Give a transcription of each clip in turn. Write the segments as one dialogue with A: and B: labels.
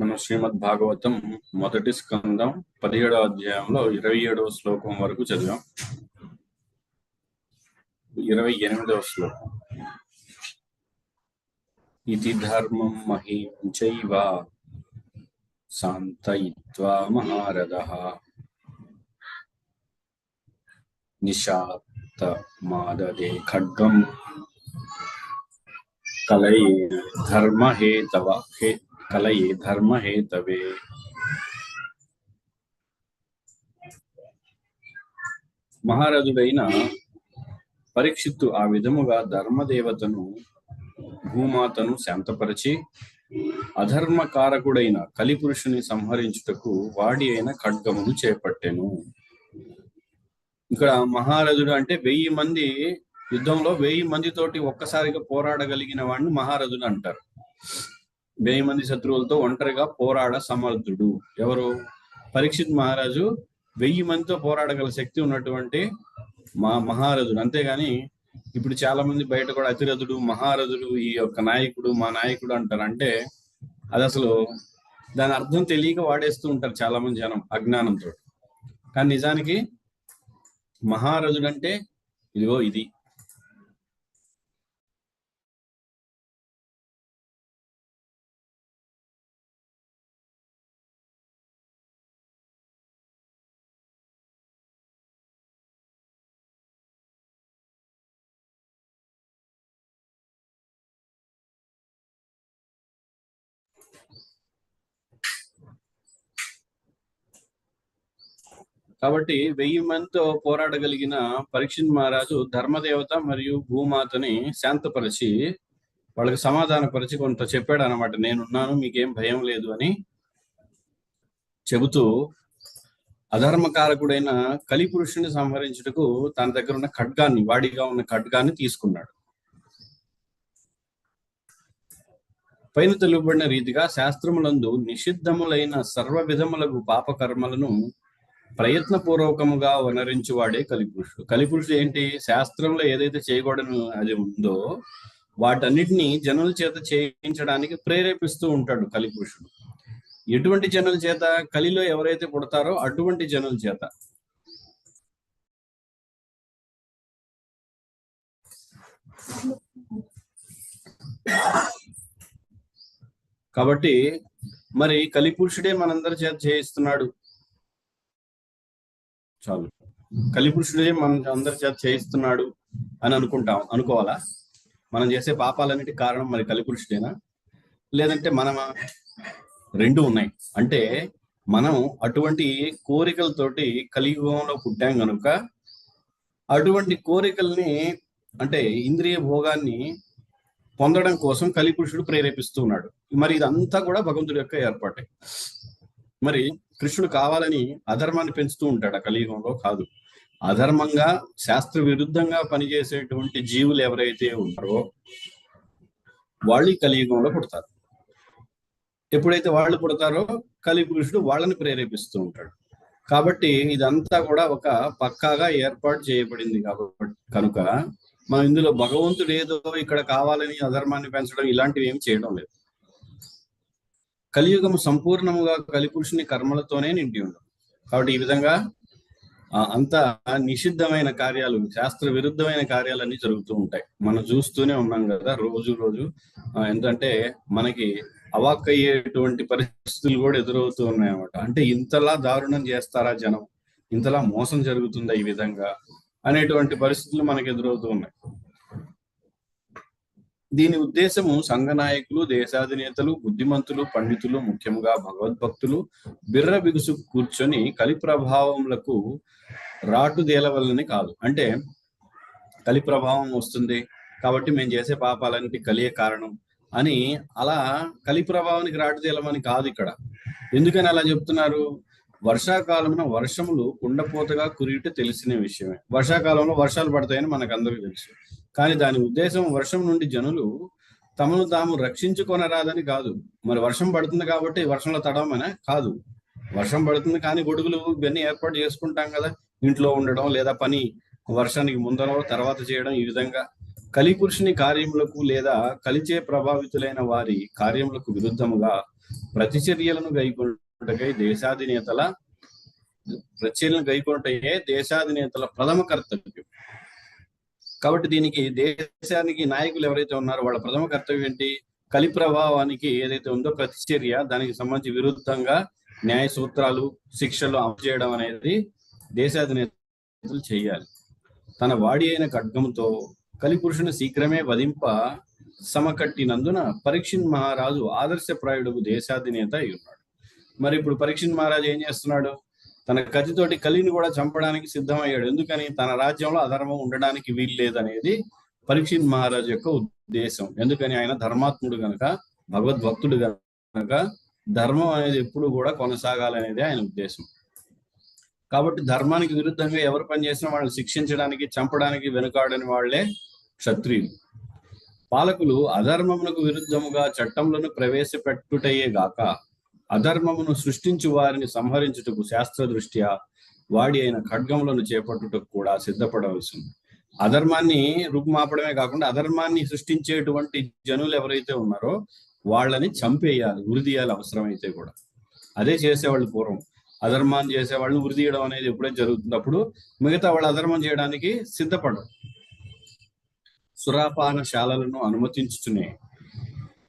A: మనం శ్రీమద్ భాగవతం మొదటి స్కందం పదిహేడవ అధ్యాయంలో ఇరవై ఏడవ శ్లోకం వరకు చదివాం. ఇరవై ఎనిమిదవ శ్లోకం. ఇది ధర్మం మహీంచైవ శాంతయిత్వా మహారథ నిషాత మాదదే ఖడ్గం కలయే ధర్మహేతవ హే కలయి ధర్మహేతవే మహారథుడైన పరీక్షిత్తు ఆ విధముగా ధర్మదేవతను భూమాతను శాంతపరిచి అధర్మకారకుడైన కలిపురుషుని సంహరించుటకు వాడి అయిన ఖడ్గమును చేపట్టెను. ఇక్కడ మహారథుడు అంటే వెయ్యి మంది యుద్ధంలో వెయ్యి మందితోటి ఒక్కసారిగా పోరాడగలిగిన వాడిని మహారథుడు అంటారు. వెయ్యి మంది శత్రువులతో ఒంటరిగా పోరాడ సమర్థుడు. ఎవరు? పరీక్షిత్ మహారాజు. వెయ్యి మందితో పోరాడగల శక్తి ఉన్నటువంటి మా మహారథుడు. అంతేగాని ఇప్పుడు చాలా మంది బయట కూడా అతిరథుడు మహారథుడు ఈ యొక్క నాయకుడు మా నాయకుడు అంటారు. అంటే అది అసలు దాని అర్థం తెలియక వాడేస్తూ ఉంటారు చాలా మంది జనం అజ్ఞానంతో. కానీ నిజానికి మహారథుడు అంటే ఇదిగో ఇది. కాబట్టి వెయ్యి మందితో పోరాడగలిగిన పరీక్షిత్ మహారాజు ధర్మదేవత మరియు భూమాతని శాంతపరిచి వాళ్ళకి సమాధానపరిచి కొంత చెప్పాడు అనమాట నేనున్నాను మీకేం భయం లేదు అని చెబుతూ అధర్మకారకుడైన కలిపురుషుని సంహరించుటకు తన దగ్గర ఉన్న ఖడ్గాన్ని వాడిగా ఉన్న ఖడ్గాన్ని తీసుకున్నాడు. పైన తెలుపబడిన రీతిగా శాస్త్రములందు నిషిద్ధములైన సర్వ విధములకు పాపకర్మలను ప్రయత్నపూర్వకముగా వనరించువాడే కలిపురుషుడు. కలిపురుషుడు ఏంటి? శాస్త్రంలో ఏదైతే చేయకూడని అది ఉందో వాటన్నిటిని జనుల చేత చేయించడానికి ప్రేరేపిస్తూ ఉంటాడు కలిపురుషుడు. ఎటువంటి జనుల చేత? కలిలో ఎవరైతే పుడతారో అటువంటి జనుల చేత. కాబట్టి మరి కలిపురుషుడే మనందరి చేత చేయిస్తున్నాడు. చాలు. కలిపురుషుడే మన అందరి చేత చేయిస్తున్నాడు అని అనుకుంటాం. అనుకోవాలా? మనం చేసే పాపాలన్నిటి కారణం మరి కలిపురుషుడేనా లేదంటే మనం రెండు ఉన్నాయి. అంటే మనం అటువంటి కోరికలతోటి కలియుగంలో పుట్టాం కనుక అటువంటి కోరికల్ని అంటే ఇంద్రియ భోగాన్ని పొందడం కోసం కలిపురుషుడు ప్రేరేపిస్తూ ఉన్నాడు. మరి ఇదంతా కూడా భగవంతుడి యొక్క ఏర్పాటే. మరి కృష్ణుడు కావాలని అధర్మాన్ని పెంచుతూ ఉంటాడు ఆ కలియుగంలో కాదు. అధర్మంగా శాస్త్ర విరుద్ధంగా పనిచేసేటువంటి జీవులు ఎవరైతే ఉంటారో వాళ్ళు ఈ కలియుగంలో పుడతారు. ఎప్పుడైతే వాళ్ళు పుడతారో కలిపురుషుడు వాళ్ళని ప్రేరేపిస్తూ ఉంటాడు. కాబట్టి ఇదంతా కూడా ఒక పక్కాగా ఏర్పాటు చేయబడింది కాబట్టి కనుక మనం ఇందులో భగవంతుడు ఏదో ఇక్కడ కావాలని అధర్మాన్ని పెంచడం ఇలాంటివి ఏమి చేయడం లేదు. కలియుగం సంపూర్ణముగా కలిపురుషుని కర్మలతోనే నిండి ఉండు. కాబట్టి ఈ విధంగా అంత నిషిద్ధమైన కార్యాలు శాస్త్ర విరుద్ధమైన కార్యాలన్నీ జరుగుతూ ఉంటాయి. మనం చూస్తూనే ఉన్నాం కదా రోజు రోజు ఎందుకంటే మనకి అవాక్కయ్యేటువంటి పరిస్థితులు కూడా ఎదురవుతూ ఉన్నాయి అన్నమాట అంటే ఇంతలా దారుణం చేస్తారా జనం? ఇంతలా మోసం జరుగుతుందా ఈ విధంగా? అనేటువంటి పరిస్థితులు మనకు ఎదురవుతూ ఉన్నాయి. దీని ఉద్దేశము సంఘ నాయకులు దేశాధినేతలు బుద్ధిమంతులు పండితులు ముఖ్యంగా భగవద్భక్తులు బిర్ర బిగుసు కూర్చొని కలి ప్రభావములకు రాటు దేలవల్లని కాదు. అంటే కలి ప్రభావం వస్తుంది కాబట్టి మేము చేసే పాపాలన్నిటి కలియే కారణం అని అలా కలి ప్రభావానికి రాటుదేలమని కాదు ఇక్కడ. ఎందుకని అలా చెప్తున్నారు? వర్షాకాలమున వర్షములు కుండపోతగా కురియుట తెలిసిన విషయమే. వర్షాకాలంలో వర్షాలు పడతాయని మనకు అందరికీ తెలుసు. కానీ దాని ఉద్దేశం వర్షం నుండి జనులు తమను తాము రక్షించుకొనరాదని కాదు. మరి వర్షం పడుతుంది కాబట్టి వర్షంలో తడవమనే కాదు. వర్షం పడుతుంది కానీ గొడుగులు ఇవన్నీ ఏర్పాటు చేసుకుంటాం కదా. ఇంట్లో ఉండడం లేదా పని వర్షానికి ముందర తర్వాత చేయడం ఈ విధంగా కలిపురుషుని కార్యములకు లేదా కలిచే ప్రభావితులైన వారి కార్యములకు విరుద్ధముగా ప్రతిచర్యలను గైకొనుటకై దేశాధినేతల ప్రచర్యలను గైకొనటయే దేశాధినేతల ప్రథమ కర్తవ్యం. కాబట్టి దీనికి దేశానికి నాయకులు ఎవరైతే ఉన్నారో వాళ్ళ ప్రథమ కర్తవ్యం ఏంటి? కలి ప్రభావానికి ఏదైతే ఉందో ప్రతిచర్య దానికి సంబంధించి విరుద్ధంగా న్యాయ సూత్రాలు శిక్షలు అమలు చేయడం అనేది దేశాధినేతలు చేయాలి. తన వాడి అయిన ఖడ్గంతో కలిపురుషుని శీఘ్రమే వధింప సమకట్టినందున పరీక్షిన్ మహారాజు ఆదర్శప్రాయుడు దేశాధినేత అయి ఉన్నాడు. మరి ఇప్పుడు పరీక్షిన్ మహారాజు ఏం చేస్తున్నాడు? తన కత్తితోటి కలిని కూడా చంపడానికి సిద్ధమయ్యాడు. ఎందుకని? తన రాజ్యంలో అధర్మం ఉండడానికి వీలు లేదనేది పరీక్షిత్ మహారాజ్ యొక్క ఉద్దేశం. ఎందుకని? ఆయన ధర్మాత్ముడు గనక భగవద్భక్తుడు గనక ధర్మం అనేది ఎప్పుడు కూడా కొనసాగాలనేది ఆయన ఉద్దేశం. కాబట్టి ధర్మానికి విరుద్ధంగా ఎవరు పనిచేసినా వాళ్ళని శిక్షించడానికి చంపడానికి వెనుకాడని వాళ్ళే క్షత్రియులు. పాలకులు అధర్మమునకు విరుద్ధముగా చట్టములను ప్రవేశపెట్టుటయే గాక అధర్మమును సృష్టించి వారిని సంహరించుటకు శాస్త్ర దృష్ట్యా వాడి అయిన ఖడ్గములను చేపట్టుటకు కూడా సిద్ధపడవలసి ఉంది అధర్మాన్ని రుగ్మాపడమే కాకుండా అధర్మాన్ని సృష్టించేటువంటి జనులు ఎవరైతే ఉన్నారో వాళ్ళని చంపేయాలి ఉరిదీయాలి అవసరమైతే కూడా. అదే చేసేవాళ్ళు పూర్వం. అధర్మాన్ని చేసేవాళ్ళని ఉరిదీయడం అనేది ఎప్పుడైతే జరుగుతున్నప్పుడు మిగతా వాళ్ళు అధర్మం చేయడానికి సిద్ధపడరు. సురాపాన శాలలను అనుమతించుచునే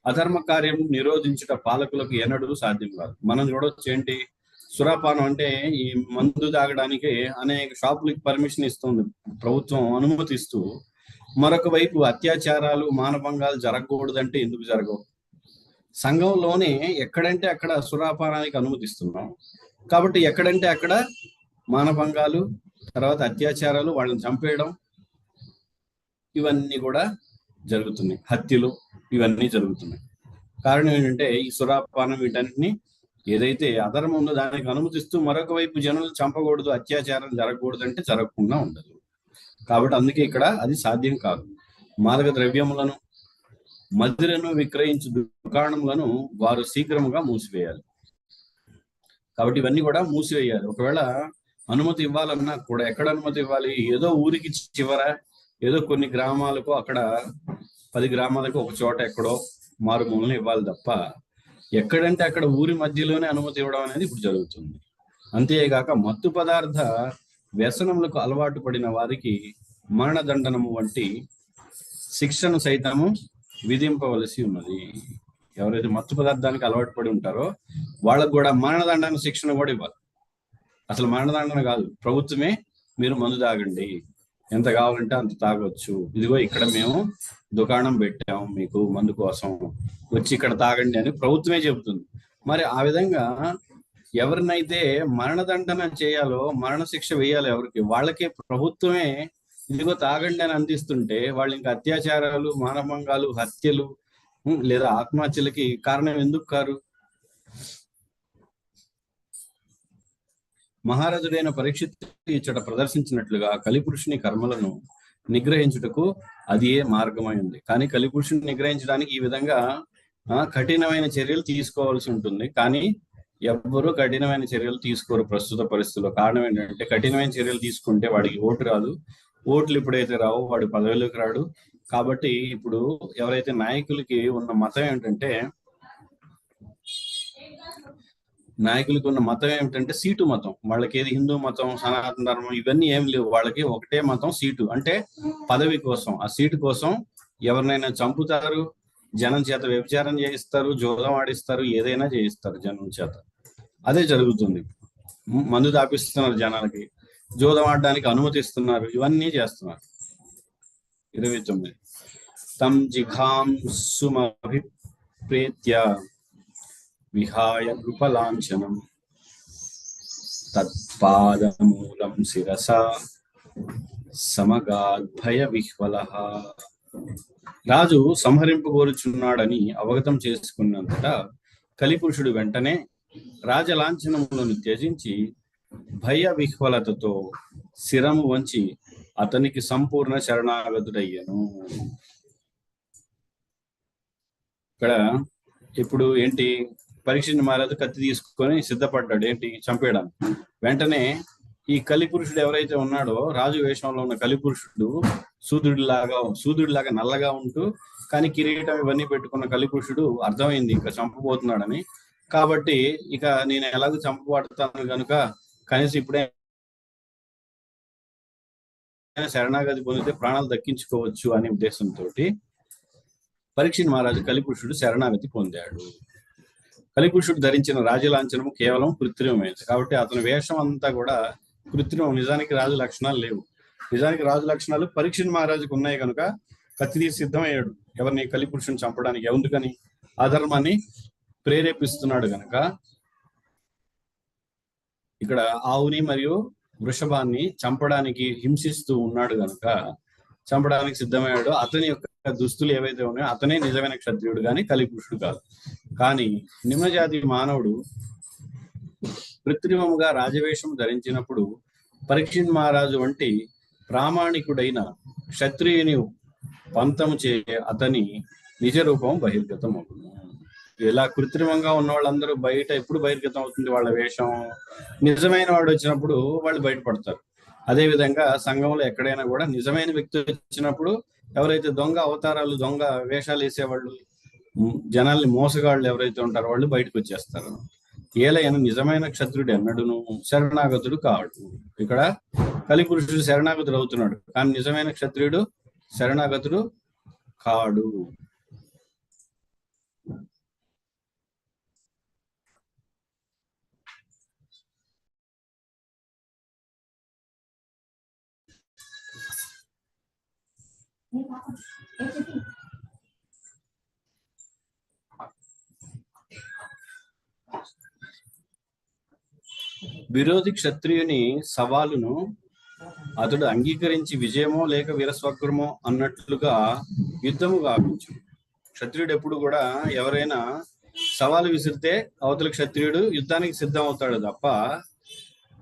A: అధర్మ కార్యం నిరోధించుట పాలకులకు ఎన్నడూ సాధ్యం కాదు. మనం చూడొచ్చు ఏంటి? సురాపానం అంటే ఈ మందు తాగడానికి అనేక షాపులకు పర్మిషన్ ఇస్తుంది. ప్రభుత్వం అనుమతిస్తూ మరొక వైపు అత్యాచారాలు మానభంగాలు జరగకూడదంటే ఎందుకు జరగవు? సంఘంలోనే ఎక్కడంటే అక్కడ సురాపానానికి అనుమతిస్తున్నాం. కాబట్టి ఎక్కడంటే అక్కడ మానభంగాలు తర్వాత అత్యాచారాలు వాళ్ళని చంపేయడం ఇవన్నీ కూడా జరుగుతున్నాయి. హత్యలు ఇవన్నీ జరుగుతున్నాయి. కారణం ఏంటంటే ఈ సురాపానం వీటన్నిటిని ఏదైతే అధర్మం ఉందో దానికి అనుమతిస్తూ మరొక వైపు జనులు చంపకూడదు అత్యాచారం జరగకూడదు అంటే జరగకుండా ఉండదు. కాబట్టి అందుకే ఇక్కడ అది సాధ్యం కాదు. మాదక ద్రవ్యములను మదిరను విక్రయించు దుకాణములను వారు శీఘ్రముగా మూసివేయాలి. కాబట్టి ఇవన్నీ కూడా మూసివేయాలి. ఒకవేళ అనుమతి ఇవ్వాలన్నా కూడా ఎక్కడ అనుమతి ఇవ్వాలి? ఏదో ఊరికి చివర ఏదో కొన్ని గ్రామాలకు అక్కడ పది గ్రామాలకు ఒక చోట ఎక్కడో మారుమూలను ఇవ్వాలి తప్ప ఎక్కడంటే అక్కడ ఊరి మధ్యలోనే అనుమతి ఇవ్వడం అనేది ఇప్పుడు జరుగుతుంది. అంతేగాక మత్తు పదార్థ వ్యసనములకు అలవాటు పడిన వారికి మరణదండనము వంటి శిక్షను సైతము విధింపవలసి ఉన్నది. ఎవరైతే మత్తు పదార్థానికి అలవాటు పడి ఉంటారో వాళ్ళకు కూడా మరణదండన శిక్షణ కూడా ఇవ్వాలి. అసలు మరణదండన కాదు. ప్రభుత్వమే మీరు మందు తాగండి. ఎంత కావాలంటే అంత తాగొచ్చు. ఇదిగో ఇక్కడ మేము దుకాణం పెట్టాము మీకు మందు కోసం. వచ్చి ఇక్కడ తాగండి అని ప్రభుత్వమే చెబుతుంది. మరి ఆ విధంగా ఎవరినైతే మరణదండన చేయాలో మరణ శిక్ష వేయాలి ఎవరికి వాళ్ళకే ప్రభుత్వమే ఇదిగో తాగండి అని అందిస్తుంటే వాళ్ళు ఇంకా అత్యాచారాలు మానభంగాలు హత్యలు లేదా ఆత్మహత్యలకి కారణం ఎందుకు కారు? మహారాజుడైన పరీక్షిత్ ఇచ్చట ప్రదర్శించినట్లుగా కలిపురుషుని కర్మలను నిగ్రహించుటకు అది ఏ మార్గమై ఉంది. కానీ కలిపురుషుని నిగ్రహించడానికి ఈ విధంగా కఠినమైన చర్యలు తీసుకోవాల్సి ఉంటుంది. కానీ ఎవ్వరూ కఠినమైన చర్యలు తీసుకోరు ప్రస్తుత పరిస్థితుల్లో కారణం ఏంటంటే కఠినమైన చర్యలు తీసుకుంటే వాడికి ఓటు రాదు. ఓట్లు ఎప్పుడైతే రావో వాడు పదవిలోకి రాడు. కాబట్టి ఇప్పుడు ఎవరైతే నాయకులకి ఉన్న మతం ఏంటంటే నాయకులకు ఉన్న మతం ఏమిటంటే సీటు మతం. వాళ్ళకి ఏది హిందూ మతం సనాతన ధర్మం ఇవన్నీ ఏం లేవు. వాళ్ళకి ఒకటే మతం సీటు. అంటే పదవి కోసం. ఆ సీటు కోసం ఎవరినైనా చంపుతారు జనం చేత వ్యభిచారం చేయిస్తారు జోదం ఆడిస్తారు ఏదైనా చేయిస్తారు జనం చేత. అదే జరుగుతుంది. మందు దాపిస్తున్నారు జనాలకి. జోదం ఆడడానికి అనుమతిస్తున్నారు. ఇవన్నీ చేస్తున్నారు. ఇరవై తొమ్మిది. తం జిఘాం సుమభిప్రేత్య విహాయ నృపలాంఛనం తత్పాదమూలం శిరస సమగాద్భయ విహ్వల రాజు సంహరింపగోరుచున్నాడని అవగతం చేసుకున్నంత కలిపురుషుడు వెంటనే రాజలాంఛనములను త్యజించి భయ విహ్వలతతో శిరము వంచి అతనికి సంపూర్ణ శరణాగతుడయ్యను. ఇక్కడ ఇప్పుడు ఏంటి? పరీక్షని మహారాజు కత్తి తీసుకొని సిద్ధపడ్డాడు ఏంటి? చంపేయడానికి. వెంటనే ఈ కలిపురుషుడు ఎవరైతే ఉన్నాడో రాజు వేషంలో ఉన్న కలిపురుషుడు సూదుడిలాగా సూదుడిలాగా నల్లగా ఉంటూ కానీ కిరీటం ఇవన్నీ పెట్టుకున్న కలిపురుషుడు అర్థమైంది ఇంకా చంపబోతున్నాడని. కాబట్టి ఇక నేను ఎలాగో చంపబడతాను కనుక కనీసం ఇప్పుడే శరణాగతి పొందితే ప్రాణాలు దక్కించుకోవచ్చు అనే ఉద్దేశంతో పరీక్ష మహారాజు కలిపురుషుడు శరణాగతి పొందాడు. కలిపురుషుడు ధరించిన రాజలాంఛనము కేవలం కృత్రిమమైనది. కాబట్టి అతని వేషం అంతా కూడా కృత్రిమం. నిజానికి రాజు లక్షణాలు లేవు. నిజానికి రాజు లక్షణాలు పరీక్ష మహారాజుకు ఉన్నాయి కనుక కత్తి సిద్ధమయ్యాడు. ఎవరిని కలిపురుషుని చంపడానికి ఎందుకని? అధర్మాన్ని ప్రేరేపిస్తున్నాడు గనక ఇక్కడ ఆవుని మరియు వృషభాన్ని చంపడానికి హింసిస్తూ ఉన్నాడు గనక చంపడానికి సిద్ధమయ్యాడో అతని యొక్క దుస్తులు ఏవైతే ఉన్నాయో అతనే నిజమైన క్షత్రియుడు కానీ కలిపురుషుడు కాదు. కానీ నిమ్మజాతి మానవుడు కృత్రిమముగా రాజవేషం ధరించినప్పుడు పరీక్షిన్ మహారాజు వంటి ప్రామాణికుడైన క్షత్రియుని పంతము చే అతని నిజ రూపం బహిర్గతం అవుతుంది ఇలా కృత్రిమంగా ఉన్న వాళ్ళందరూ బయట ఎప్పుడు బహిర్గతం అవుతుంది వాళ్ళ వేషం? నిజమైన వాడు వచ్చినప్పుడు వాళ్ళు బయటపడతారు. అదే విధంగా సంఘంలో ఎక్కడైనా కూడా నిజమైన వ్యక్తి వచ్చినప్పుడు ఎవరైతే దొంగ అవతారాలు దొంగ వేషాలు వేసేవాళ్ళు జనాల్ని మోసగాళ్ళు ఎవరైతే ఉంటారో వాళ్ళు బయటకు వచ్చేస్తారు. ఏలైన నిజమైన క్షత్రుడు ఎన్నడును శరణాగతుడు కాడు. ఇక్కడ కలిపురుషుడు శరణాగతుడు అవుతున్నాడు. కానీ నిజమైన క్షత్రియుడు శరణాగతుడు కాడు. విరోధి క్షత్రియుని సవాలును అతడు అంగీకరించి విజయమో లేక వీరస్వగ్రమో అన్నట్లుగా యుద్ధము గావించు క్షత్రియుడు ఎప్పుడు కూడా ఎవరైనా సవాలు విసిరితే అవతల క్షత్రియుడు యుద్ధానికి సిద్ధం అవుతాడు తప్ప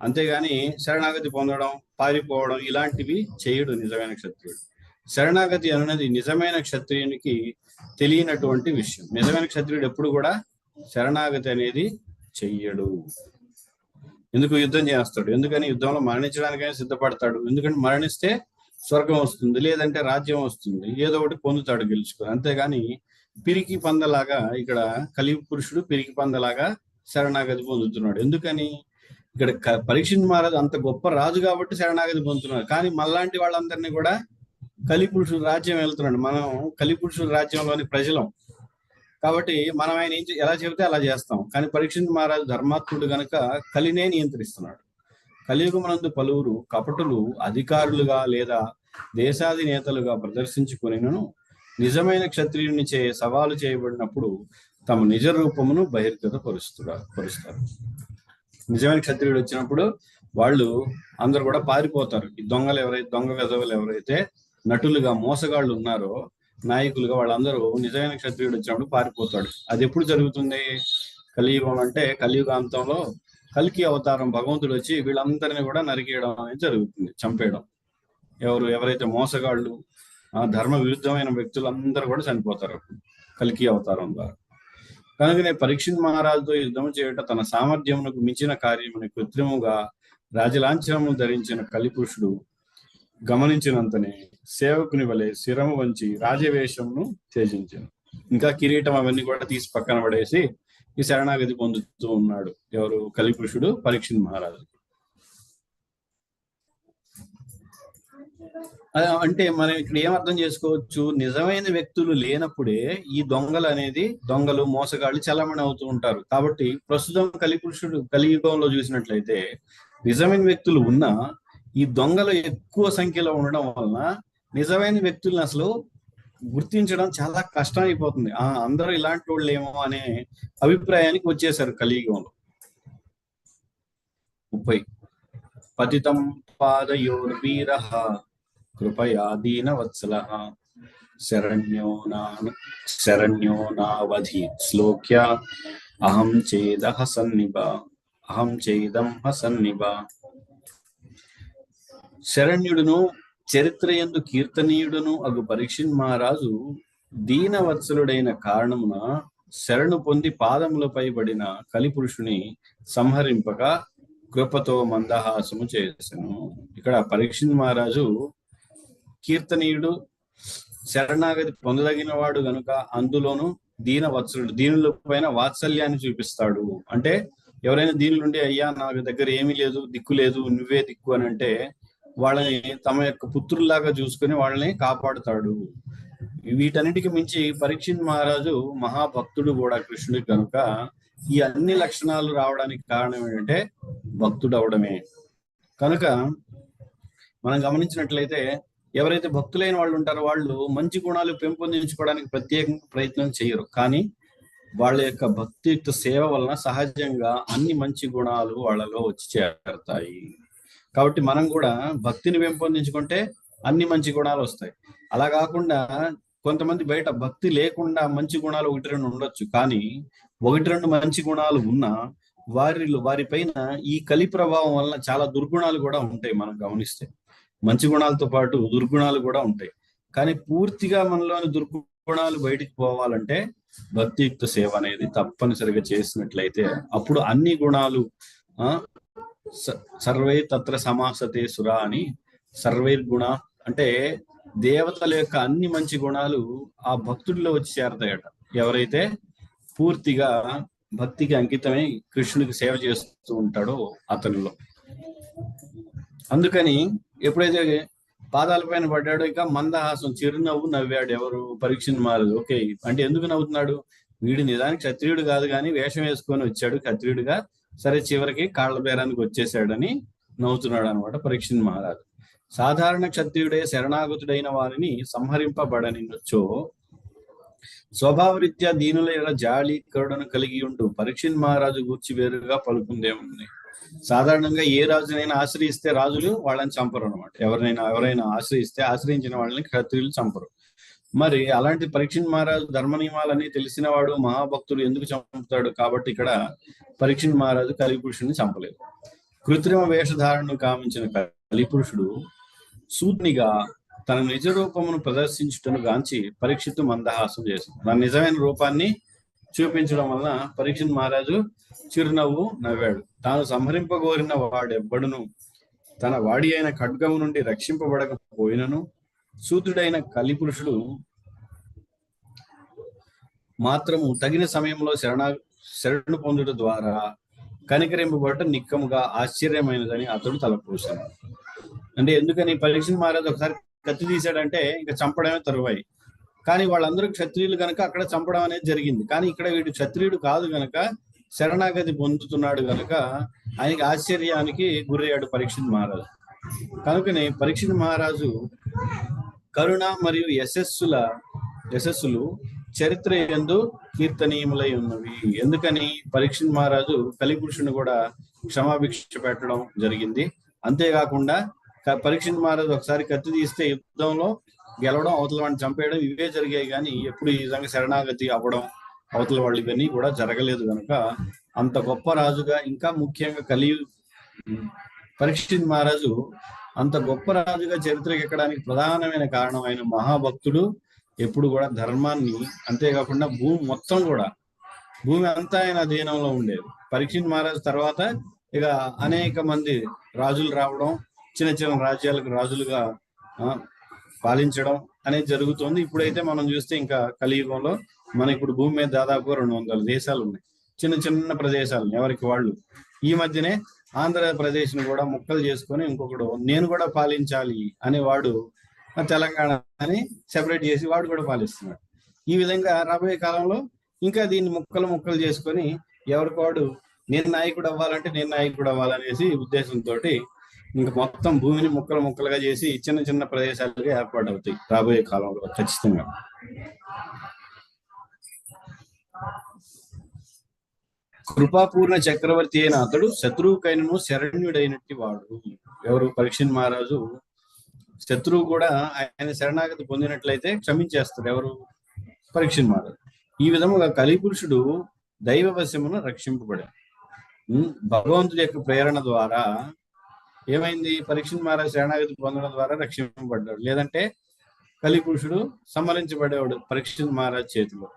A: అంతేగాని శరణాగతి పొందడం పారిపోవడం ఇలాంటివి చేయడు నిజమైన క్షత్రియుడు. శరణాగతి అనేది నిజమైన క్షత్రియునికి తెలియనటువంటి విషయం. నిజమైన క్షత్రియుడు ఎప్పుడు కూడా శరణాగతి అనేది చెయ్యడు. ఎందుకు యుద్ధం చేస్తాడు? ఎందుకని యుద్ధంలో మరణించడానికైనా సిద్ధపడతాడు? ఎందుకంటే మరణిస్తే స్వర్గం వస్తుంది లేదంటే రాజ్యం వస్తుంది. ఏదో ఒకటి పొందుతాడు గెలుచుకుని. అంతేగాని పిరికి పందలాగా ఇక్కడ కలి పురుషుడు పిరికి పందలాగా శరణాగతి పొందుతున్నాడు. ఎందుకని? ఇక్కడ పరీక్ష మహారాజు అంత గొప్ప రాజు కాబట్టి శరణాగతి పొందుతున్నాడు. కానీ మళ్ళాంటి వాళ్ళందరినీ కూడా కలిపురుషుడు రాజ్యం వెళ్తున్నాడు. మనం కలిపురుషుడు రాజ్యంలోని ప్రజలం. కాబట్టి మనం ఆయన ఏం ఎలా చెబితే అలా చేస్తాం. కానీ పరీక్షిత్ మహారాజు ధర్మాత్ముడు గనక కలినే నియంత్రిస్తున్నాడు. కలియుగమునందు పలువురు కపటులు అధికారులుగా లేదా దేశాది నేతలుగా ప్రదర్శించుకునేను నిజమైన క్షత్రియుని చే సవాలు చేయబడినప్పుడు తమ నిజ రూపమును బహిర్గత పరుస్తున్నారు పరుస్తారు. నిజమైన క్షత్రియుడు వచ్చినప్పుడు వాళ్ళు అందరు కూడా పారిపోతారు. ఈ దొంగలు ఎవరైతే దొంగ వెధవలు ఎవరైతే నటులుగా మోసగాళ్ళు ఉన్నారో నాయకులుగా వాళ్ళందరూ నిజమైన క్షత్రియుడు వచ్చినప్పుడు పారిపోతాడు. అది ఎప్పుడు జరుగుతుంది? కలియుగం అంటే కలియుగాంతంలో కలికి అవతారం భగవంతుడు వచ్చి వీళ్ళందరినీ కూడా నరికేయడం అనేది జరుగుతుంది చంపేయడం. ఎవరు ఎవరైతే మోసగాళ్ళు ఆ ధర్మ విరుద్ధమైన వ్యక్తులందరూ కూడా చనిపోతారు కల్కి కలికి అవతారం ద్వారా. కనుకనే పరీక్షిత్ మహారాజుతో యుద్ధం చేయట తన సామర్థ్యమునకు మించిన కార్యముని కృత్రిముగా రాజలాంఛనము ధరించిన కలిపురుషుడు గమనించినంతనే సేవకుని వలె శిరము వంచి రాజవేషంను త్యజించాను. ఇంకా కిరీటం అవన్నీ కూడా తీసి పక్కన పడేసి ఈ శరణాగతి పొందుతూ ఉన్నాడు. ఎవరు? కలిపురుషుడు పరీక్షిత్ మహారాజు. అంటే మనం ఇక్కడ ఏం అర్థం చేసుకోవచ్చు? నిజమైన వ్యక్తులు లేనప్పుడే ఈ దొంగలు అనేది దొంగలు మోసగాళ్ళు చలామణి అవుతూ ఉంటారు. కాబట్టి ప్రస్తుతం కలిపురుషుడు కలియుగంలో చూసినట్లయితే నిజమైన వ్యక్తులు ఉన్నా ఈ దొంగలు ఎక్కువ సంఖ్యలో ఉండడం వలన నిజమైన వ్యక్తులను అసలు గుర్తించడం చాలా కష్టం అయిపోతుంది ఆ అందరూ ఇలాంటి వాళ్ళు ఏమో అనే అభిప్రాయానికి వచ్చేసారు కలియుగంలో. ముప్పై. పతితం పాదయోర్వీర కృపయా దీనవత్సల. శరణ్యో నాను శరణ్యో నావధి శ్లోక్య అహం చేదహ సన్నిభ అహం చేదం సన్నిభ. శరణ్యుడును చరిత్ర ఎందు కీర్తనీయుడును అగు పరీక్షిన్ మహారాజు దీనవత్సలుడైన కారణమున శరణు పొంది పాదములపై పడిన కలిపురుషుని సంహరింపక కృపతో మందహాసము చేసెను. ఇక్కడ పరీక్షిత్ మహారాజు కీర్తనీయుడు శరణాగతి పొందదగిన వాడు గనుక అందులోను దీనవత్సలుడు దీనుల పైన వాత్సల్యాన్ని చూపిస్తాడు. అంటే ఎవరైనా దీనిలుండి అయ్యా నాకు దగ్గర ఏమీ లేదు దిక్కు లేదు నువ్వే దిక్కు అని అంటే వాళ్ళని తమ యొక్క పుత్రుల్లాగా చూసుకొని వాళ్ళని కాపాడుతాడు. వీటన్నిటికి మించి పరీక్షిత్ మహారాజు మహాభక్తుడు కూడా కృష్ణుడికి కనుక ఈ అన్ని లక్షణాలు రావడానికి కారణం ఏంటంటే భక్తుడు అవడమే కనుక మనం గమనించినట్లయితే ఎవరైతే భక్తులైన వాళ్ళు ఉంటారో వాళ్ళు మంచి గుణాలు పెంపొందించుకోవడానికి ప్రత్యేకంగా ప్రయత్నం చేయరు. కానీ వాళ్ళ యొక్క భక్తియుక్త సేవ వలన సహజంగా అన్ని మంచి గుణాలు వాళ్ళలో వచ్చి చేరతాయి. కాబట్టి మనం కూడా భక్తిని పెంపొందించుకుంటే అన్ని మంచి గుణాలు వస్తాయి. అలా కాకుండా కొంతమంది బయట భక్తి లేకుండా మంచి గుణాలు ఒకటి రెండు ఉండొచ్చు. కానీ ఒకటి రెండు మంచి గుణాలు ఉన్నా వారిలో వారిపైన ఈ కలి ప్రభావం వలన చాలా దుర్గుణాలు కూడా ఉంటాయి మనం గమనిస్తే. మంచి గుణాలతో పాటు దుర్గుణాలు కూడా ఉంటాయి. కానీ పూర్తిగా మనలోని దుర్గుణాలు బయటికి పోవాలంటే భక్తియుక్త సేవ అనేది తప్పనిసరిగా చేసినట్లయితే అప్పుడు అన్ని గుణాలు ఆ సర్వే తత్ర సమాసతే సురా అని సర్వైర్ గుణ అంటే దేవతల యొక్క అన్ని మంచి గుణాలు ఆ భక్తుడిలో వచ్చి చేరతాయట. ఎవరైతే పూర్తిగా భక్తికి అంకితమై కృష్ణుడికి సేవ చేస్తూ ఉంటాడో అతనిలో. అందుకని ఎప్పుడైతే పాదాల పైన పడ్డాడో ఇక మందహాసం చిరునవ్వు నవ్వాడు ఎవరు? పరీక్షను మారదు. ఓకే అంటే ఎందుకు నవ్వుతున్నాడు? వీడు నిజానికి క్షత్రియుడు కాదు కానీ వేషం వేసుకొని వచ్చాడు. క్షత్రియుడిగా సరే చివరికి కాళ్ళ బేరానికి వచ్చేసాడని నవ్వుతున్నాడు అనమాట పరీక్షణ మహారాజు. సాధారణ క్షత్రియుడే శరణాగతుడైన వారిని సంహరింపబడనిచ్చో స్వభావరీత్యా దీనుల ఎడల జాలి కరుడను కలిగి ఉంటూ పరీక్షిన్ మహారాజు గూర్చి వేరుగా పలుకుందేముంది సాధారణంగా ఏ రాజునైనా ఆశ్రయిస్తే రాజులు వాళ్ళని చంపరు అనమాట ఎవరినైనా ఎవరైనా ఆశ్రయిస్తే ఆశ్రయించిన వాళ్ళని క్షత్రియులు చంపరు. మరి అలాంటి పరీక్షిన్ మహారాజు ధర్మ నియమాలని తెలిసిన వాడు మహాభక్తుడు ఎందుకు చంపుతాడు? కాబట్టి ఇక్కడ పరీక్షిన్ మహారాజు కలిపురుషుడిని చంపలేదు. కృత్రిమ వేషధారణను కామించిన కలిపురుషుడు సూత్నిగా తన నిజ రూపమును ప్రదర్శించుటను గాంచి పరీక్షిత్తు మందహాసం చేసింది తన నిజమైన రూపాన్ని చూపించడం వలన పరీక్షణ మహారాజు చిరునవ్వు నవ్వాడు. తాను సంహరింపగోరిన వాడెవ్వడును తన వాడి అయిన ఖడ్గము నుండి రక్షింపబడకపోయినను సూతుడైన కలిపురుషుడు మాత్రము తగిన సమయంలో శరణ శరణు పొందుట ద్వారా కనికరింపబడటం నిక్కముగా ఆశ్చర్యమైనదని అతడు తలపోసాడు అంటే ఎందుకని? పరీక్ష మహారాజు ఒకసారి కత్తి తీశాడంటే ఇంకా చంపడమే తరువాయి. కానీ వాళ్ళందరూ క్షత్రియులు కనుక అక్కడ చంపడం అనేది జరిగింది. కానీ ఇక్కడ వీడు క్షత్రియుడు కాదు గనక శరణాగతి పొందుతున్నాడు గనక ఆయనకి ఆశ్చర్యానికి గురయ్యాడు పరీక్షిత్ మహారాజు. కనుకనే పరీక్షిత్ మహారాజు కరుణ మరియు యశస్సుల యశస్సులు చరిత్ర ఎందు కీర్తనీయములై ఉన్నవి. ఎందుకని? పరీక్ష మహారాజు కలిపురుషుని కూడా క్షమాభిక్ష పెట్టడం జరిగింది. అంతేకాకుండా పరీక్ష మహారాజు ఒకసారి కత్తి తీస్తే యుద్ధంలో గెలవడం అవతల వాడిని చంపేయడం ఇవే జరిగాయి కానీ ఎప్పుడు ఈ విధంగా శరణాగతి అవ్వడం అవతల వాళ్ళు ఇవన్నీ కూడా జరగలేదు కనుక అంత గొప్ప రాజుగా ఇంకా ముఖ్యంగా కలియు పరీక్షిత్ మహారాజు అంత గొప్ప రాజుగా చరిత్రకి ఎక్కడానికి ప్రధానమైన కారణం ఆయన మహాభక్తుడు ఎప్పుడు కూడా ధర్మాన్ని అంతేకాకుండా భూమి మొత్తం కూడా. భూమి అంతా ఆయన అధీనంలో ఉండేది. పరీక్షిత్ మహారాజు తర్వాత ఇక అనేక మంది రాజులు రావడం చిన్న చిన్న రాజ్యాలకు రాజులుగా పాలించడం అనేది జరుగుతుంది. ఇప్పుడైతే మనం చూస్తే ఇంకా కలియుగంలో మన ఇప్పుడు భూమి మీద దాదాపు రెండు వందల దేశాలు ఉన్నాయి. చిన్న చిన్న ప్రదేశాలు ఎవరికి వాళ్ళు. ఈ మధ్యనే ఆంధ్రప్రదేశ్ను కూడా ముక్కలు చేసుకొని ఇంకొకడు నేను కూడా పాలించాలి అనేవాడు తెలంగాణని తెలంగాణ అని సెపరేట్ చేసి వాడు కూడా పాలిస్తున్నాడు. ఈ విధంగా రాబోయే కాలంలో ఇంకా దీన్ని ముక్కలు ముక్కలు చేసుకొని ఎవరికోడు నేను నాయకుడు అవ్వాలంటే నేను నాయకుడు అవ్వాలనేసి ఉద్దేశంతో ఇంకా మొత్తం భూమిని ముక్కలు ముక్కలుగా చేసి చిన్న చిన్న ప్రదేశాలుగా ఏర్పాటు అవుతాయి రాబోయే కాలంలో ఖచ్చితంగా. కృపాపూర్ణ చక్రవర్తి అయిన అతడు శత్రువుకైనను శరణ్యుడైనట్టు వాడు ఎవరు? పరీక్షణ్ మహారాజు. శత్రువు కూడా ఆయన శరణాగతి పొందినట్లయితే క్షమించేస్తాడు. ఎవరు? పరీక్షణ్ మహారాజు. ఈ విధముగా కలిపురుషుడు దైవ వశమును రక్షింపబడాడు భగవంతుడి యొక్క ప్రేరణ ద్వారా ఏమైంది? పరీక్షణ్ మహారాజు శరణాగతి పొందడం ద్వారా రక్షింపబడ్డాడు. లేదంటే కలిపురుషుడు సంహరించబడేవాడు పరీక్షణ్ మహారాజ్ చేతిలో.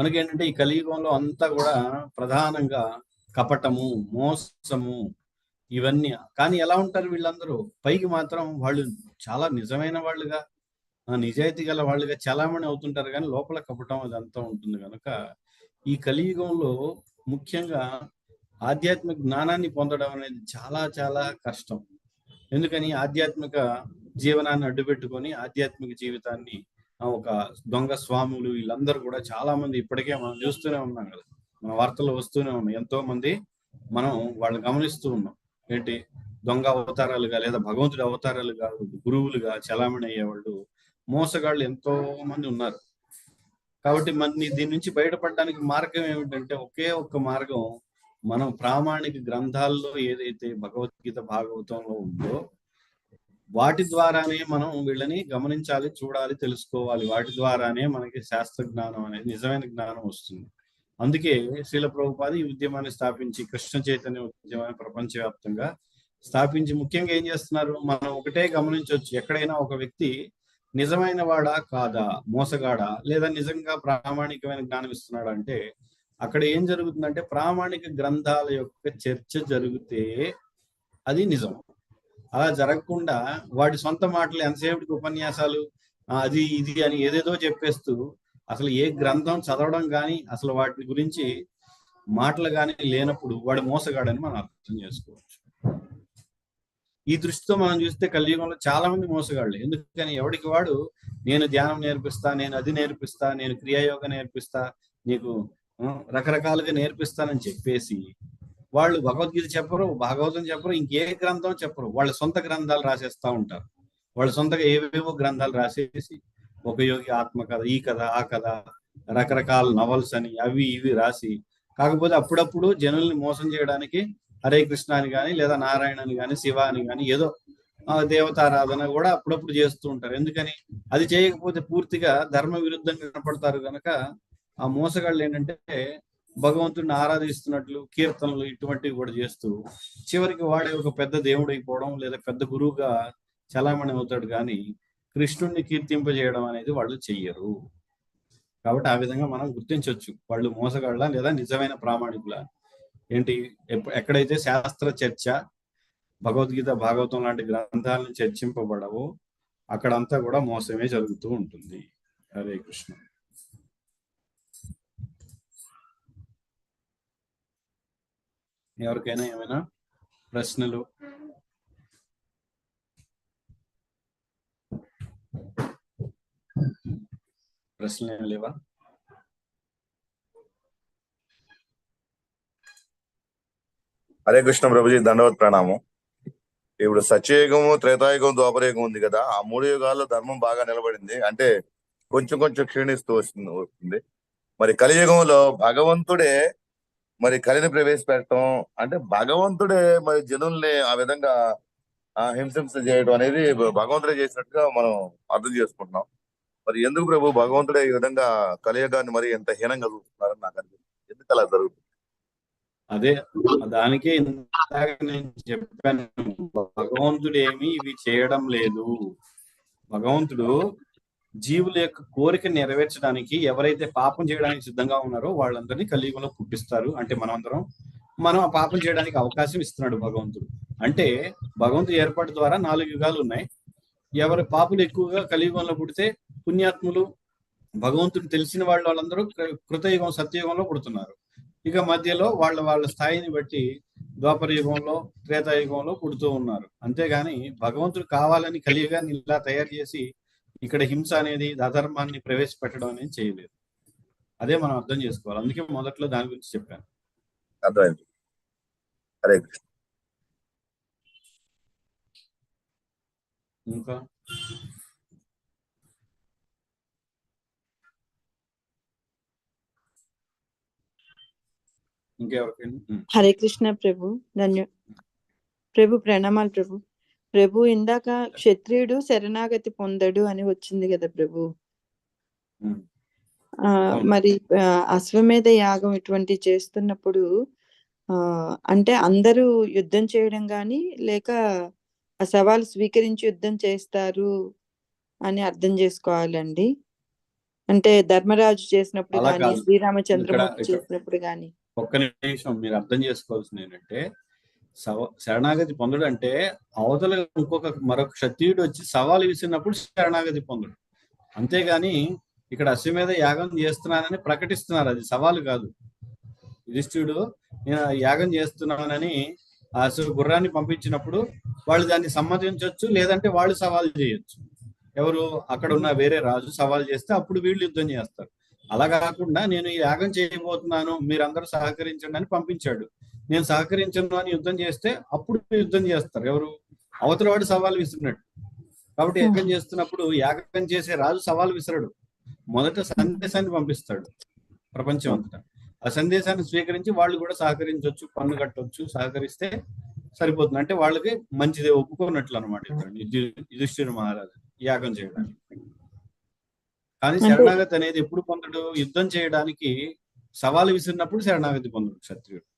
A: కనుక ఏంటంటే ఈ కలియుగంలో అంతా కూడా ప్రధానంగా కపటము మోసము ఇవన్నీ. కానీ ఎలా ఉంటారు వీళ్ళందరూ? పైకి మాత్రం వాళ్ళు చాలా నిజమైన వాళ్ళుగా నిజాయితీ గల వాళ్ళుగా చలామణి అవుతుంటారు. కానీ లోపల కపటం అదంతా ఉంటుంది కనుక ఈ కలియుగంలో ముఖ్యంగా ఆధ్యాత్మిక జ్ఞానాన్ని పొందడం అనేది చాలా చాలా కష్టం. ఎందుకని? ఆధ్యాత్మిక జీవనాన్ని అడ్డుపెట్టుకొని ఆధ్యాత్మిక జీవితాన్ని ఒక దొంగ స్వాములు వీళ్ళందరూ కూడా చాలా మంది ఇప్పటికే మనం చూస్తూనే ఉన్నాం కదా. మన వార్తలు వస్తూనే ఉన్నాం. ఎంతో మంది మనం వాళ్ళు గమనిస్తూ ఉన్నాం. ఏంటి? దొంగ అవతారాలుగా లేదా భగవంతుడి అవతారాలుగా గురువులుగా చలామణి అయ్యేవాళ్ళు మోసగాళ్ళు ఎంతో మంది ఉన్నారు. కాబట్టి మన దీని నుంచి బయటపడడానికి మార్గం ఏమిటంటే ఒకే ఒక్క మార్గం మనం ప్రామాణిక గ్రంథాల్లో ఏదైతే భగవద్గీత భాగవతంలో ఉందో వాటి ద్వారానే మనం వీళ్ళని గమనించాలి చూడాలి తెలుసుకోవాలి. వాటి ద్వారానే మనకి శాస్త్ర జ్ఞానం అనేది నిజమైన జ్ఞానం వస్తుంది. అందుకే శ్రీల ప్రభుపాది ఈ ఉద్యమాన్ని స్థాపించి కృష్ణ చైతన్య ఉద్యమాన్ని ప్రపంచవ్యాప్తంగా స్థాపించి ముఖ్యంగా ఏం చేస్తున్నారు? మనం ఒకటే గమనించవచ్చు. ఎక్కడైనా ఒక వ్యక్తి నిజమైన వాడా కాదా? మోసగాడా? లేదా నిజంగా ప్రామాణికమైన జ్ఞానం ఇస్తున్నాడా అంటే అక్కడ ఏం జరుగుతుందంటే ప్రామాణిక గ్రంథాల యొక్క చర్చ జరిగితే అది నిజం. అలా జరగకుండా వాడి సొంత మాటలు ఎంతసేపటికి ఉపన్యాసాలు అది ఇది అని ఏదేదో చెప్పేస్తూ అసలు ఏ గ్రంథం చదవడం కానీ అసలు వాటి గురించి మాటలు కానీ లేనప్పుడు వాడు మోసగాడని మనం అర్థం చేసుకోవచ్చు. ఈ దృష్టితో మనం చూస్తే కలియుగంలో చాలా మంది మోసగాళ్ళు. ఎందుకని? ఎవడికి వాడు నేను ధ్యానం నేర్పిస్తా నేను అది నేర్పిస్తా నేను క్రియాయోగ నేర్పిస్తా నీకు రకరకాలుగా నేర్పిస్తానని చెప్పేసి వాళ్ళు భగవద్గీత చెప్పరు భాగవతం చెప్పరు ఇంకే గ్రంథం చెప్పరు. వాళ్ళ సొంత గ్రంథాలు రాసేస్తా ఉంటారు. వాళ్ళ సొంతగా ఏవేవో గ్రంథాలు రాసేసి ఒక యోగి ఆత్మ కథ ఈ కథ ఆ కథ రకరకాల నవల్స్ అని అవి ఇవి రాసి కాకపోతే అప్పుడప్పుడు జనుల్ని మోసం చేయడానికి హరే కృష్ణ అని కానీ లేదా నారాయణ అని కానీ శివ అని కానీ ఏదో ఆ, దేవతారాధన కూడా అప్పుడప్పుడు చేస్తూ ఉంటారు. ఎందుకని? అది చేయకపోతే పూర్తిగా ధర్మ విరుద్ధంగా కనపడతారు కనుక ఆ మోసగాళ్ళు ఏంటంటే భగవంతుడిని ఆరాధిస్తున్నట్లు కీర్తనలు ఇటువంటివి కూడా చేస్తూ చివరికి వాడే ఒక పెద్ద దేవుడు అయిపోవడం లేదా పెద్ద గురువుగా చలామణి అవుతాడు కానీ కృష్ణుణ్ణి కీర్తింపజేయడం అనేది వాళ్ళు చెయ్యరు. కాబట్టి ఆ విధంగా మనం గుర్తించవచ్చు వాళ్ళు మోసగాళ్ళ లేదా నిజమైన ప్రామాణికుల. ఏంటి? ఎక్కడైతే శాస్త్ర చర్చ భగవద్గీత భాగవతం లాంటి గ్రంథాలను చర్చింపబడవో అక్కడంతా కూడా మోసమే జరుగుతూ ఉంటుంది. హరే కృష్ణ. ఎవరికైనా ఏమైనా ప్రశ్నలు? ప్రశ్నలు ఏమి లేవా?
B: హరే కృష్ణ ప్రభుజీ దండవత్ ప్రణామం. ఇప్పుడు సత్యయుగము త్రేతాయుగం ద్వాపరయుగం ఉంది కదా ఆ మూడు యుగాల్లో ధర్మం బాగా నిలబడింది. అంటే కొంచెం కొంచెం క్షీణిస్తూ వస్తుంది వస్తుంది. మరి కలియుగంలో భగవంతుడే మరి కలిని ప్రవేశపెట్టడం అంటే భగవంతుడే మరి జనుల్ని ఆ విధంగా ఆ, హింసింస చేయడం అనేది భగవంతుడే చేసినట్టుగా మనం అర్థం చేసుకుంటున్నాం. మరి ఎందుకు ప్రభు భగవంతుడే ఈ విధంగా కలియుగాన్ని మరి ఎంత హీనంగా చూస్తున్నారని నాకు అనిపిస్తుంది. ఎందుకు అలా జరుగుతుంది?
A: అదే దానికే నేను చెప్పాను భగవంతుడు ఏమి ఇవి చేయడం లేదు. భగవంతుడు జీవుల యొక్క కోరిక నెరవేర్చడానికి ఎవరైతే పాపం చేయడానికి సిద్ధంగా ఉన్నారో వాళ్ళందరినీ కలియుగంలో పుట్టిస్తారు. అంటే మనమందరం మనం ఆ పాపం చేయడానికి అవకాశం ఇస్తున్నాడు భగవంతుడు. అంటే భగవంతుడు ఏర్పాటు ద్వారా నాలుగు యుగాలు ఉన్నాయి. ఎవరి పాపులు ఎక్కువగా కలియుగంలో పుడితే పుణ్యాత్ములు భగవంతుడు తెలిసిన వాళ్ళు వాళ్ళందరూ కృ- కృతయుగం సత్యయుగంలో పుడుతున్నారు. ఇక మధ్యలో వాళ్ళ వాళ్ళ స్థాయిని బట్టి ద్వాపర యుగంలో త్రేతాయుగంలో పుడుతూ ఉన్నారు. అంతేగాని భగవంతుడు కావాలని కలియుగాన్ని ఇలా తయారు చేసి ఇక్కడ హింస అనేది అధర్మాన్ని ప్రవేశపెట్టడం అనేది చేయలేదు. అదే మనం అర్థం చేసుకోవాలి. అందుకే మొదట్లో దాని గురించి చెప్పాను.
B: అర్థమైంది. హరే కృష్ణ.
A: ఇంకా? ఇంకెవరికైనా.
C: హరే కృష్ణ ప్రభు. ధన్య ప్రభు ప్రణామాలు ప్రభు. ప్రభు ఇందాక క్షత్రియుడు శరణాగతి పొందడు అని వచ్చింది కదా ప్రభు. ఆ. మరి అశ్వమేధ యాగం ఇటువంటి చేస్తున్నప్పుడు ఆ అంటే అందరూ యుద్ధం చేయడం గాని లేక ఆ సవాలు స్వీకరించి యుద్ధం చేస్తారు అని అర్థం చేసుకోవాలండి అంటే ధర్మరాజు చేసినప్పుడు. శ్రీరామచంద్రమూర్తి
A: ఇక్కడ-
C: చేసినప్పుడు గాని
A: ఒక్క నిమిషం మీరు అర్థం చేసుకోవాల్సింది ఏంటంటే శరణాగతి పొందడం అంటే అవతల ఇంకొక మరొక క్షత్రియుడు వచ్చి సవాలు విసిరినప్పుడు శరణాగతి పొందడు. అంతేగాని ఇక్కడ అశ్వమేధ యాగం చేస్తున్నానని ప్రకటిస్తున్నారు. అది సవాలు కాదు. యుధిష్ఠుడు నేను యాగం చేస్తున్నానని ఆ గుర్రాన్ని పంపించినప్పుడు వాళ్ళు దాన్ని సమ్మతించవచ్చు లేదంటే వాళ్ళు సవాల్ చేయొచ్చు. ఎవరు? అక్కడ ఉన్న వేరే రాజు సవాల్ చేస్తే అప్పుడు వీళ్ళు యుద్ధం చేస్తారు. అలా కాకుండా నేను యాగం చేయబోతున్నాను మీరందరూ సహకరించండి అని పంపించాడు. నేను సహకరించను అని యుద్ధం చేస్తే అప్పుడు యుద్ధం చేస్తారు. ఎవరు? అవతల వాడు సవాల్ విసిరినట్టు. కాబట్టి యాగం చేస్తున్నప్పుడు యాగం చేసే రాజు సవాల్ విసరడు. మొదట సందేశాన్ని పంపిస్తాడు ప్రపంచం అంతటా. ఆ సందేశాన్ని స్వీకరించి వాళ్ళు కూడా సహకరించవచ్చు పన్ను కట్టవచ్చు సహకరిస్తే సరిపోతుంది. అంటే వాళ్ళకి మంచిదే ఒప్పుకున్నట్లు అనమాట యుధిష్ఠిర మహారాజు యాగం చేయడానికి. కానీ శరణాగతి అనేది ఎప్పుడు పొందడు? యుద్ధం చేయడానికి సవాలు విసిరినప్పుడు శరణాగతి పొందడు క్షత్రియుడు.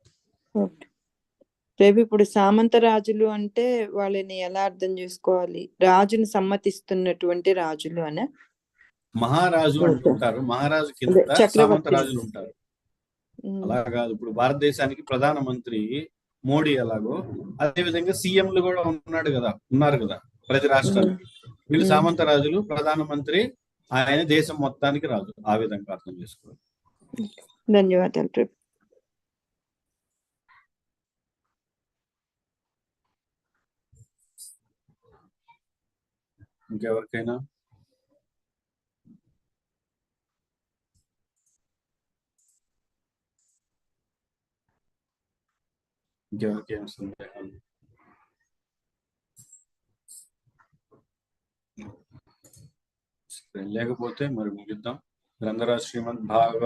C: రేపు ఇప్పుడు సామంత రాజులు అంటే వాళ్ళని ఎలా అర్థం చేసుకోవాలి? రాజుని సమ్మతిస్తున్నటువంటి రాజులు అనే?
A: మహారాజు. అంటుంటారు. మహారాజు కింద. సామంత రాజులు ఉంటారు. అలా కాదు. ఇప్పుడు భారతదేశానికి ప్రధానమంత్రి మోడీ ఎలాగో అదే విధంగా సీఎంలు కూడా ఉన్నాడు కదా ఉన్నారు కదా ప్రతి రాష్ట్రానికి. వీళ్ళు. సామంత రాజులు ప్రధానమంత్రి ఆయన దేశం మొత్తానికి రాజు. ఆ విధంగా అర్థం చేసుకోవాలి.
C: ధన్యవాదాలు. ప్రభు
A: ఇంకెవరికైనా ఇంకెవరికైనా సందేహాలు సరే, లేకపోతే మరి ముగిద్దాం గ్రంథరాజ్ శ్రీమద్ భాగవత